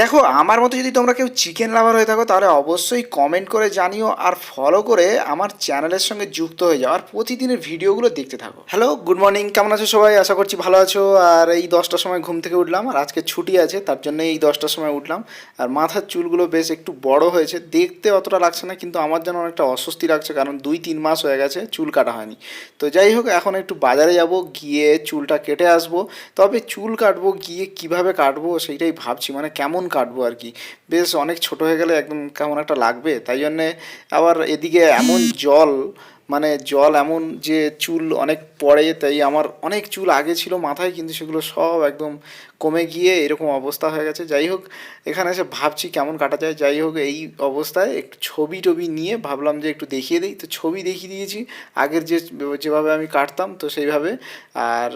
দেখো, আমার মতো যদি তোমরা কেউ চিকেন লাভার হয়ে থাকো, তাহলে অবশ্যই কমেন্ট করে জানিও আর ফলো করে আমার চ্যানেলের সঙ্গে যুক্ত হয়ে যাও আর প্রতিদিনের ভিডিওগুলো দেখতে থাকো। হ্যালো গুড মর্নিং কেমন আছো সবাই? আশা করছি ভালো আছো। আর এই দশটার সময় ঘুম থেকে উঠলাম, আর আজকে ছুটি আছে, তার জন্য এই দশটার সময় উঠলাম। আর মাথার চুলগুলো বেশ একটু বড় হয়েছে, দেখতে অতটা লাগছে না, কিন্তু আমার যেন অনেকটা অস্বস্তি লাগছে, কারণ দুই তিন মাস হয়ে গেছে চুল কাটা হয়নি। তো যাই হোক, এখন একটু বাজারে যাব, গিয়ে চুলটা কেটে আসব। তবে চুল কাটবো, গিয়ে কীভাবে কাটবো, সেইটাই ভাবছি মানে কেমন কাটবো আর কি। বেশ অনেক ছোট হয়ে গেলে একদম কেমন একটা লাগবে। তাই জন্যে আবার এদিকে এমন জল মানে জল এমন যে চুল অনেক পড়ে, তাই আমার অনেক চুল আগে ছিল মাথায়, কিন্তু সেগুলো সব একদম কমে গিয়ে এরকম অবস্থা হয়ে গেছে। যাই হোক, এখানে এসে ভাবছি কেমন কাটা যায়। যাই হোক, এই অবস্থায় একটু ছবি টবি নিয়ে ভাবলাম যে একটু দেখিয়ে দিই। তো ছবি দেখিয়ে দিয়েছি। আগের যে, যেভাবে আমি কাটতাম, তো সেইভাবে। আর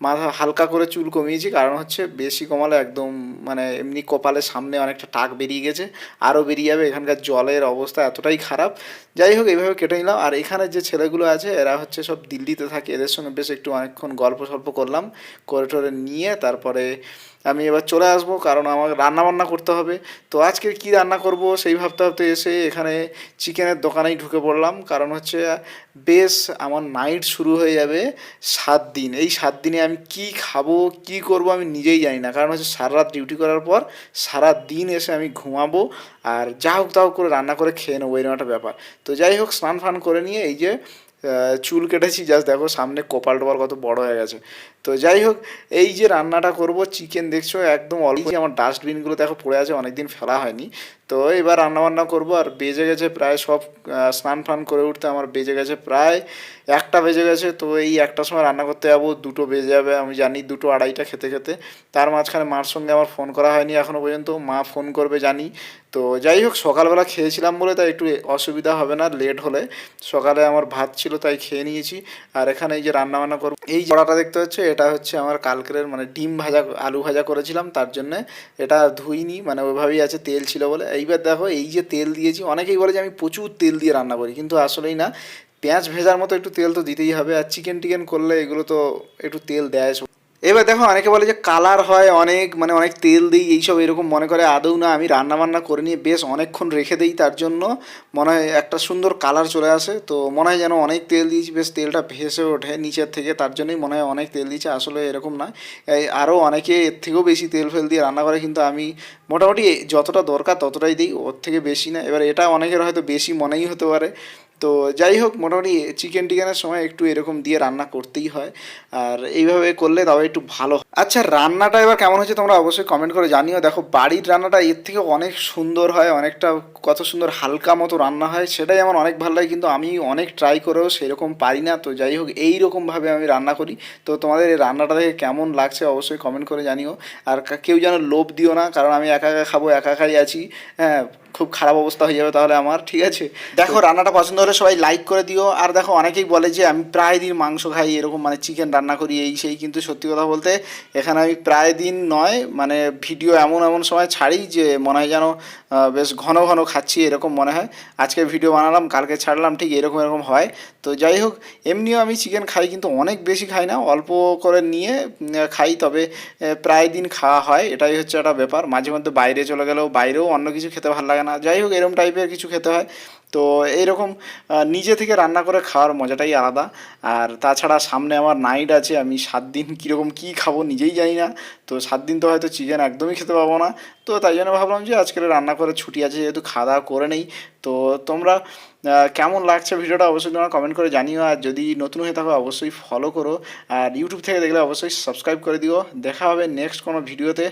মাথা হালকা করে চুল কমিয়েছি, কারণ হচ্ছে বেশি কমালে একদম মানে এমনি কপালের সামনে অনেকটা টাক বেরিয়ে গেছে। আরও বেরিয়ে যাবে। এখানকার জলের অবস্থা এতটাই খারাপ। যাই হোক, এইভাবে কেটে নিলাম। আর এখানে যে ছেলেগুলো আছে, এরা হচ্ছে সব দিল্লিতে থাকে। এদের সঙ্গে বেশ একটু অনেকক্ষণ গল্প সল্প করলাম। করে টরে নিয়ে তারপরে আমি এবার চলে আসব, কারণ আমাকে রান্না বান্না করতে হবে। তো আজকে কি রান্না করব সেই ভাবতে ভাবতে এসে এখানে চিকেনের দোকানেই ঢুকে পড়লাম। কারণ হচ্ছে বেশ আমার নাইট শুরু হয়ে যাবে সাত দিন। এই সাত দিনে আমি কি খাব, কি করব আমি নিজেই জানি না। কারণ হচ্ছে সারা রাত ডিউটি করার পর সারা দিন এসে আমি ঘুমাবো আর যা হোক তা হোক করে রান্না করে খেয়ে নেব, এরকম একটা ব্যাপার। তো যাই হোক, স্নান ফান করে নিয়ে এই যে চুল কেটেছি জাস্ট দেখো সামনে কপাল টোপাল কত বড় হয়ে গেছে। তো যাই হোক, এই যে রান্নাটা করব চিকেন দেখছ, একদম অল্প। আমার ডাস্টবিনগুলো দেখো পড়ে আছে, অনেকদিন ফেলা হয়নি। তো এবার রান্না বান্না করব, আর বেজে গেছে প্রায় সব স্নান ফান করে উঠতে আমার বেজে গেছে প্রায় একটা বেজে গেছে। তো এই একটার সময় রান্না করতে যাব, দুটো বেজে যাবে, আমি জানি দুটো আড়াইটা খেতে খেতে। তার মাঝখানে মার সঙ্গে আমার ফোন করা হয়নি এখনও পর্যন্ত, মা ফোন করবে জানি। তো যাই হোক, সকালবেলা খেয়েছিলাম বলে তাই একটু অসুবিধা হবে না, লেট হলে। সকালে আমার ভাত ছিল তাই খেয়ে নিয়েছি। আর এখানে এই যে রান্না বান্না করব, এই জড়াটা দেখতে হচ্ছে এটা হচ্ছে আমার কালকের মানে ডিম ভাজা, আলু ভাজা করেছিলাম, তার জন্যে। এটা ধুইনি মানে ওইভাবেই আছে, তেল ছিল বলে। এইবার দেখো, এই যে তেল দিয়েছি, অনেকেই বলে যে আমি প্রচুর তেল দিয়ে রান্না করি, কিন্তু আসলেই না। পেঁয়াজ ভেজার মতো একটু তেল তো দিতেই হবে, আর চিকেন টিকেন করলে এগুলো তো একটু তেল দেয়। এবার দেখো, অনেকে বলে যে কালার হয় অনেক মানে অনেক তেল দিই, এইসব এরকম মনে করে, আদৌ না আমি রান্না বান্না করে নিয়ে বেশ অনেকক্ষণ রেখে দিই তার জন্য। মনে হয় একটা সুন্দর কালার চলে আসে, তো মনে হয় যেন অনেক তেল দিয়েছি, বেশ তেলটা ভেসে ওঠে নিচের থেকে, তার জন্যই মনে হয় অনেক তেল দিয়েছে, আসলে এরকম এই আরও অনেকে এর থেকেও বেশি তেল ফেল দিয়ে রান্না করে, কিন্তু আমি মোটামুটি যতটা দরকার ততটাই দিই, ওর থেকে বেশি না। এবার এটা অনেকের হয়তো বেশি মনেই হতে পারে। তো যাই হোক, মোটামুটি চিকেন টিকেনের সময় একটু এরকম দিয়ে রান্না করতেই হয়। আর এইভাবে করলে তবে একটু ভালো। আচ্ছা রান্নাটা এবার কেমন হচ্ছে তোমরা অবশ্যই কমেন্ট করে জানিও। দেখো, বাড়ির রান্নাটা এর থেকে অনেক সুন্দর হয়, অনেকটা কত সুন্দর হালকা মতো রান্না হয়, সেটাই আমার অনেক ভালো লাগে, কিন্তু আমি অনেক ট্রাই করেও সেরকম পারি না। তো যাই হোক এই রকমভাবে আমি রান্না করি। তো তোমাদের এই রান্নাটা দেখে কেমন লাগছে অবশ্যই কমেন্ট করে জানিও। আর কেউ যেন লোভ দিও না, কারণ আমি একা একা খাব, একা একাই আছি। হ্যাঁ খুব খারাপ অবস্থা হয়ে যাবে তাহলে আমার ঠিক আছে? দেখো রান্নাটা পছন্দ হলে সবাই লাইক করে দিও। আর দেখো অনেকেই বলে যে আমি প্রায় দিন মাংস খাই এরকম মানে চিকেন রান্না করি এই সেই কিন্তু সত্যি কথা বলতে এখানে আমি প্রায় দিন নয় মানে ভিডিও এমন এমন সময় ছাড়ি যে মনে হয় যেন বেশ ঘন ঘন খাচ্ছি এরকম মনে হয়। আজকে ভিডিও বানালাম কালকে ছাড়লাম ঠিক এরকম এরকম হয়। তো যাই হোক এমনিও আমি চিকেন খাই কিন্তু অনেক বেশি খাই না অল্প করে নিয়ে খাই তবে প্রায় দিন খাওয়া হয় এটাই হচ্ছে একটা ব্যাপার। মাঝে মধ্যে বাইরে চলে গেলেও বাইরেও অন্য কিছু খেতে ভালো লাগে না। যাই হোক এরকম টাইপের কিছু খেতে হয়। তো এইরকম নিজে থেকে রান্না করে খাওয়ার মজাটাই আলাদা। আর তাছাড়া সামনে আমার নাইট আছে, আমি সাত দিন কীরকম কী খাব নিজেই জানি না। তো সাত দিন তো হয়তো চিকেন একদমই খেতে পাবো না। তো তাই জন্য ভাবলাম যে আজকে রান্না করে ছুটি আছে, যেহেতু খাওয়া দাওয়া করে নেই। তো তোমরা কেমন লাগছে ভিডিওটা অবশ্যই তোমরা কমেন্ট করে জানিও। আর যদি নতুন হয়ে থাকো, অবশ্যই ফলো করো। আর ইউটিউব থেকে দেখলে অবশ্যই সাবস্ক্রাইব করে দিও। দেখা হবে নেক্সট কোনো ভিডিওতে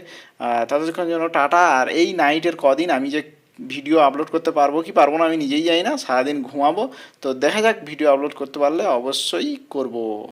ততক্ষণ জন্য টাটা। আর এই নাইটের কদিন আমি যে ভিডিও আপলোড করতে পারব কি পারব না আমি নিজেই জানি না, সারাদিন ঘুমাবো। তো দেখা যাক ভিডিও আপলোড করতে পারলে অবশ্যই করব।